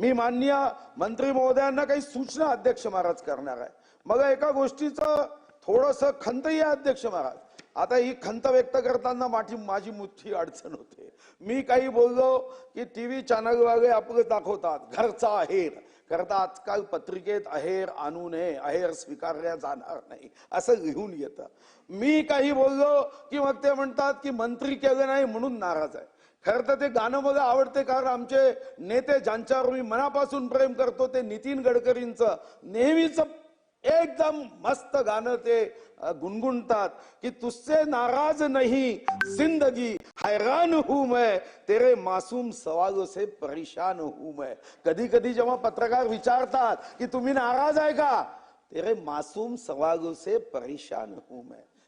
मी माननीय मंत्री महोदयांना काही सूचना अध्यक्ष महाराज करणार आहे. मग एका गोष्टीचं थोडस खंतही आहे अध्यक्ष महाराज. आता ही खंत व्यक्त करताना माझी माझी मोठी अडचण होते. मी काही बोललो की टीव्ही चॅनल वगैरे आपलं दाखवतात घरचा आहेर. करता आजकाल पत्रिकेत अहेर आणू नये अहेर स्वीकारल्या जाणार नाही असं लिहून येतं. मी काही बोललो की मग ते म्हणतात की मंत्री केलं नाही म्हणून नाराज आहे. खरं तर ते गाणं मला आवडते कारण आमचे नेते ज्यांच्यावर मी मनापासून प्रेम करतो ते नितीन गडकरींचं नेहमीच एकदम मस्त गाणं ते गुणगुणतात की तुझसे नाराज नाही जिंदगी हैरान हूं मैं तेरे मासूम सवालों से परेशान हूं मैं. कधी कधी जेव्हा पत्रकार विचारतात की तुम्ही नाराज आहे का? तेरे मासूम सवालों से परेशान हूं मैं.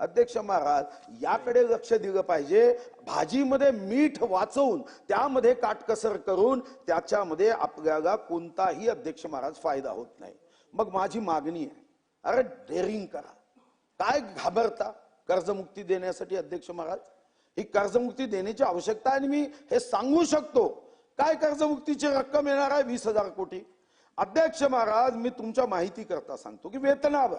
अध्यक्ष महाराज याकडे लक्ष दिलं पाहिजे. भाजीमध्ये मीठ वाचवून त्यामध्ये काटकसर करून त्याच्यामध्ये आपल्याला कोणताही अध्यक्ष महाराज फायदा होत नाही. मग माझी मागणी आहे अरे डेअरिंग करा. काय घाबरता कर्जमुक्ती देण्यासाठी अध्यक्ष महाराज? ही कर्जमुक्ती देण्याची आवश्यकता आहे आणि मी हे सांगू शकतो. काय कर्जमुक्तीची रक्कम येणार आहे? वीस हजार कोटी. अध्यक्ष महाराज मी तुमच्या माहिती करता सांगतो की वेतनावर.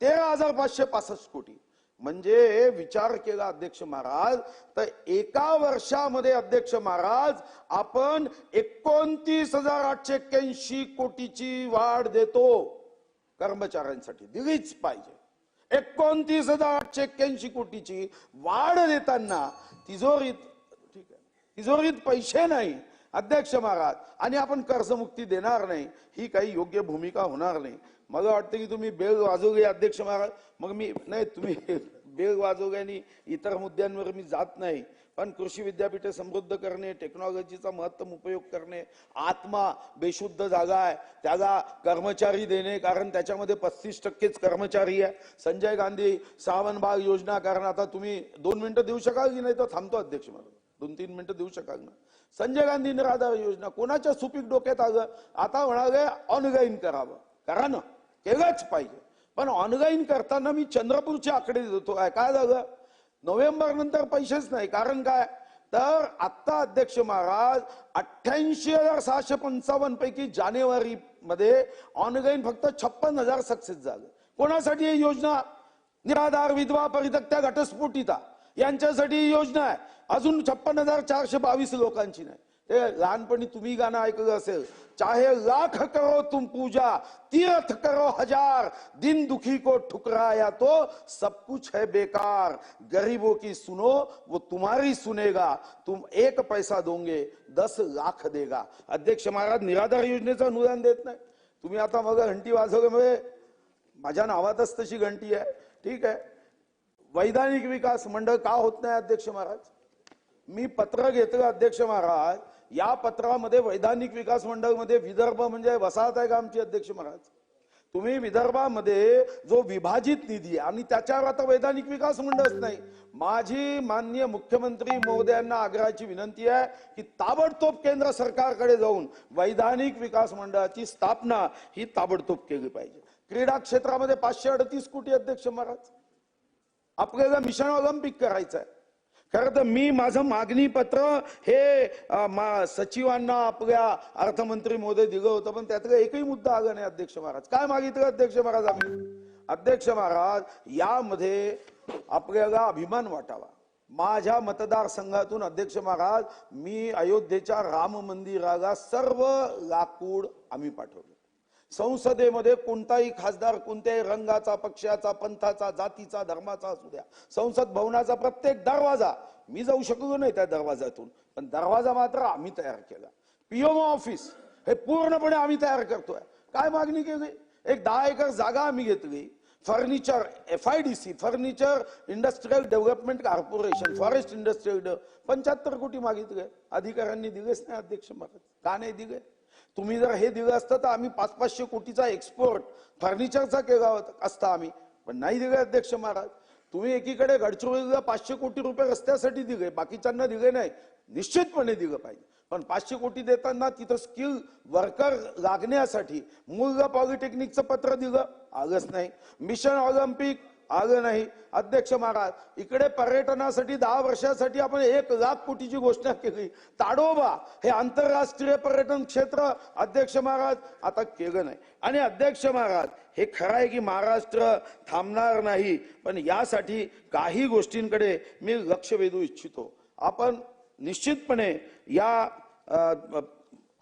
तेरा हजार पाचशे पासष्ट कोटी. म्हणजे विचार केला अध्यक्ष महाराज तर एका वर्षामध्ये अध्यक्ष महाराज आपण एकोणतीस हजार आठशे एक्क्याऐंशी कोटीची वाढ देतो. कर्मचाऱ्यांसाठी दिलीच पाहिजे. एकोणतीस हजार आठशे एक्क्याऐंशी कोटीची वाढ देताना तिजोरीत ठीक आहे तिजोरीत पैसे नाही अध्यक्ष महाराज. आणि आपण कर्जमुक्ती देणार नाही ही काही योग्य भूमिका होणार नाही. मला वाटतं की तुम्ही बेल वाजवले अध्यक्ष महाराज. मग मी नाही तुम्ही बेल वाजवल्याने इतर मुद्द्यांवर मी जात नाही. पण कृषी विद्यापीठे समृद्ध करणे टेक्नॉलॉजीचा महत्तम उपयोग करणे आत्मा बेशुद्ध जागा आहे. त्याला कर्मचारी देणे कारण त्याच्यामध्ये पस्तीस टक्केच कर्मचारी आहे. संजय गांधी सावन बाग योजना कारण आता तुम्ही दोन मिनिटं देऊ शकाल की नाही? तर थांबतो अध्यक्ष मला दोन तीन मिनिटं देऊ शकाल ना? संजय गांधी निराधार योजना कोणाच्या सुपीक डोक्यात आलं? आता म्हणाले ऑनलाईन करावं. करा ना. केलंच पाहिजे. पण ऑनलाईन करताना मी चंद्रपूरचे आकडे देतो. आहे काय झालं? नोव्हेंबर नंतर पैसेच नाही. कारण काय? तर आत्ता अध्यक्ष महाराज अठ्ठ्याऐंशी हजार सहाशे पंचावन्न पैकी जानेवारी मध्ये ऑनलाईन फक्त छप्पन हजार सक्सेस झालं. कोणासाठी ही योजना? निराधार विधवा परितक्त्या घटस्फोटिता. यांच्यासाठी ही योजना आहे. अजून छप्पन हजार चारशे बावीस लोकांची नाही. ते लहानपणी तुम्ही गाणं ऐकलं असेल. चाहे लाख करो तुम पूजा तीर्थ करो हजार दिन दुखी को ठुकराया तो सब कुछ है बेकार. गरीबों की सुनो वो तुम्हारी सुनेगा. तुम एक पैसा दोगे दस लाख देगा. अध्यक्ष महाराज निराधार योजनेचं अनुदान देत नाही. तुम्ही आता मग घंटी वाजवल्यामुळे माझ्या नावातच तशी घंटी आहे. ठीक आहे. वैधानिक विकास मंडळ का होत नाही अध्यक्ष महाराज? मी पत्र घेतलं अध्यक्ष महाराज. या पत्रामध्ये वैधानिक विकास मंडळमध्ये विदर्भ म्हणजे वसाहत आहे का आमची अध्यक्ष महाराज? तुम्ही विदर्भामध्ये जो विभाजित निधी आहे आणि त्याच्यावर आता वैधानिक विकास मंडळच नाही माझी माननीय मुख्यमंत्री महोदयांना आग्रहाची विनंती आहे की ताबडतोब केंद्र सरकारकडे जाऊन वैधानिक विकास मंडळाची स्थापना ही ताबडतोब केली पाहिजे. क्रीडा क्षेत्रामध्ये पाचशे अडतीस कोटी अध्यक्ष महाराज. आपल्याला मिशन ऑलिम्पिक करायचं आहे खरं तर मी माझं मागणी पत्र हे मा- सचिवांना आपल्या अर्थमंत्री मोदी दिलं होतं पण त्यातलं एकही मुद्दा आला नाही अध्यक्ष महाराज. काय मागितलं अध्यक्ष महाराज आम्ही? अध्यक्ष महाराज यामध्ये आपल्याला अभिमान वाटावा. माझ्या मतदारसंघातून अध्यक्ष महाराज मी अयोध्येच्या राम मंदिराला सर्व लाकूड आम्ही पाठवलं. संसदेमध्ये कोणताही खासदार कोणत्याही रंगाचा पक्षाचा पंथाचा जातीचा धर्माचा असू द्या. संसद भवनाचा प्रत्येक दरवाजा मी जाऊ शकलो नाही त्या दरवाजातून पण दरवाजा मात्र आम्ही तयार केला. पीएमओ ऑफिस हे पूर्णपणे आम्ही तयार करतोय. काय मागणी केली? एक दहा एकर जागा आम्ही घेतली. Furniture F I D C furniture industrial development corporation forest industrial पंच्याहत्तर कोटी मागितले. अधिकाऱ्यांनी दिलेच नाही अध्यक्ष महाराज. का नाही दिले? तुम्ही जर हे दिलं असतं तर आम्ही पाच पाचशे कोटीचा एक्सपोर्ट फर्निचरचा केला होता असता आम्ही. पण नाही दिले अध्यक्ष महाराज. तुम्ही एकीकडे गडचिरोलीला पाचशे कोटी रुपये रस्त्यासाठी दिले बाकीच्यांना दिले नाही. निश्चितपणे दिलं पाहिजे. पण पाचशे कोटी देताना तिथं स्किल वर्कर लागण्यासाठी मुलगा पॉलिटेक्निकचं पत्र दिलं आलंच नाही. मिशन ऑलिम्पिक आलं नाही. अध्यक्ष महाराज इकडे पर्यटनासाठी दहा वर्षासाठी आपण एक लाख कोटीची घोषणा केली. ताडोबा हे आंतरराष्ट्रीय पर्यटन क्षेत्र. अध्यक्ष महाराज आता केलं नाही. आणि अध्यक्ष महाराज हे खरं आहे की महाराष्ट्र थांबणार नाही. पण यासाठी काही गोष्टींकडे मी लक्ष वेधू इच्छितो. आपण निश्चितपणे या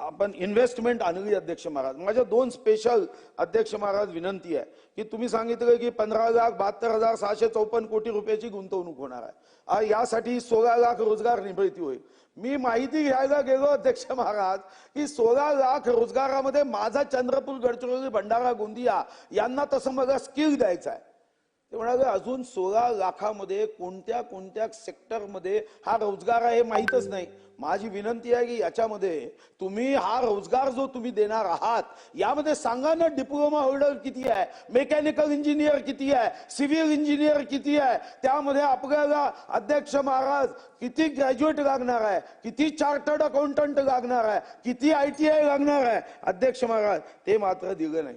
आपण इन्व्हेस्टमेंट आणली अध्यक्ष महाराज. माझ्या दोन स्पेशल अध्यक्ष महाराज विनंती आहे की तुम्ही सांगितलं की पंधरा लाख बहात्तर हजार सहाशे चौपन्न कोटी रुपयाची गुंतवणूक होणार आहे. यासाठी सोळा लाख रोजगार निर्मिती होईल. मी माहिती घ्यायला गेलो अध्यक्ष महाराज की सोळा लाख रोजगारामध्ये माझा चंद्रपूर गडचिरोली भंडारा गोंदिया यांना तसं मला स्किल द्यायचं आहे. ते म्हणाले अजून सोळा लाखामध्ये कोणत्या कोणत्या सेक्टरमध्ये हा रोजगार आहे हे माहीतच नाही. माझी विनंती आहे की याच्यामध्ये तुम्ही हा रोजगार जो तुम्ही देणार आहात यामध्ये सांगा ना डिप्लोमा होल्डर किती आहे मेकॅनिकल इंजिनियर किती आहे सिव्हिल इंजिनियर किती आहे त्यामध्ये आपल्याला अध्यक्ष महाराज किती ग्रॅज्युएट लागणार आहे किती चार्टर्ड अकाउंटंट लागणार आहे किती आय टी आय लागणार आहे. अध्यक्ष महाराज ते मात्र दिलं नाही.